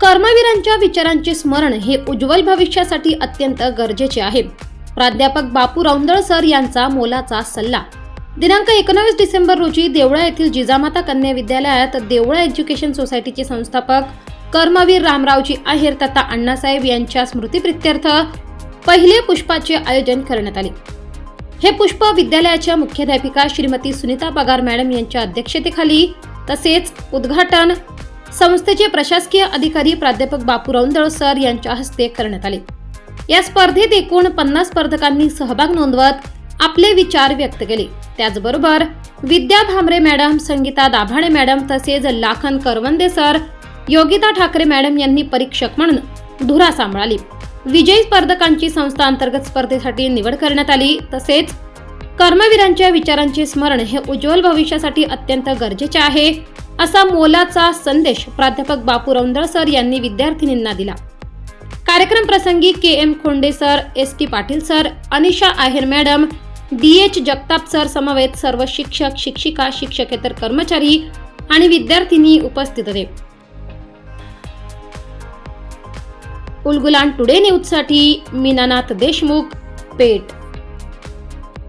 कर्मवीरांच्या विचारांचे स्मरण हे उज्ज्वल भविष्यासाठी अत्यंत गरजेचे आहे. प्राध्यापक बापू रौंदळ सर यांचा मोलाचा सल्ला. दिनांक एकोणावीस डिसेंबर रोजी देवळा येथील जिजामाता कन्या विद्यालयात देवळा एज्युकेशन सोसायटीचे संस्थापक कर्मवीर रामरावजी आहेर तथा अण्णासाहेब यांच्या स्मृतीप्रित्यर्थ पहिले पुष्पाचे आयोजन करण्यात आले. हे पुष्प विद्यालयाच्या मुख्याध्यापिका श्रीमती सुनीता पगार मॅडम यांच्या अध्यक्षतेखाली तसेच उद्घाटन संस्थेचे प्रशासकीय अधिकारी प्राध्यापक बापू रौंदळ सर यांच्या हस्ते करण्यात आले. या स्पर्धेत एकूण पन्नास स्पर्धकांनी सहभाग नोंदवत आपले विचार व्यक्त केले. त्याचबरोबर विद्या भामरे मॅडम संगीता दाभाणे मॅडम तसेच लाखन करवंदे सर योगिता ठाकरे मॅडम यांनी परीक्षक म्हणून धुरा सांभाळली. विजयी स्पर्धकांची संस्था अंतर्गत स्पर्धेसाठी निवड करण्यात आली. तसेच कर्मवीरांच्या विचारांचे स्मरण हे उज्ज्वल भविष्यासाठी अत्यंत गरजेचे आहे. असा मोलाचा संदेश प्राध्यापक बापू रौंदळ सर यांनी विद्यार्थिनींना दिला. कार्यक्रम प्रसंगी K M Khonde sir S T Patil sir Anisha Aher madam D H Jagtap sir समवेत सर्व शिक्षक शिक्षिका शिक्षकेतर कर्मचारी आणि विद्यार्थिनी उपस्थित होते. उलगुलान टुडे न्यूजसाठी मीनानाथ देशमुख पेठ.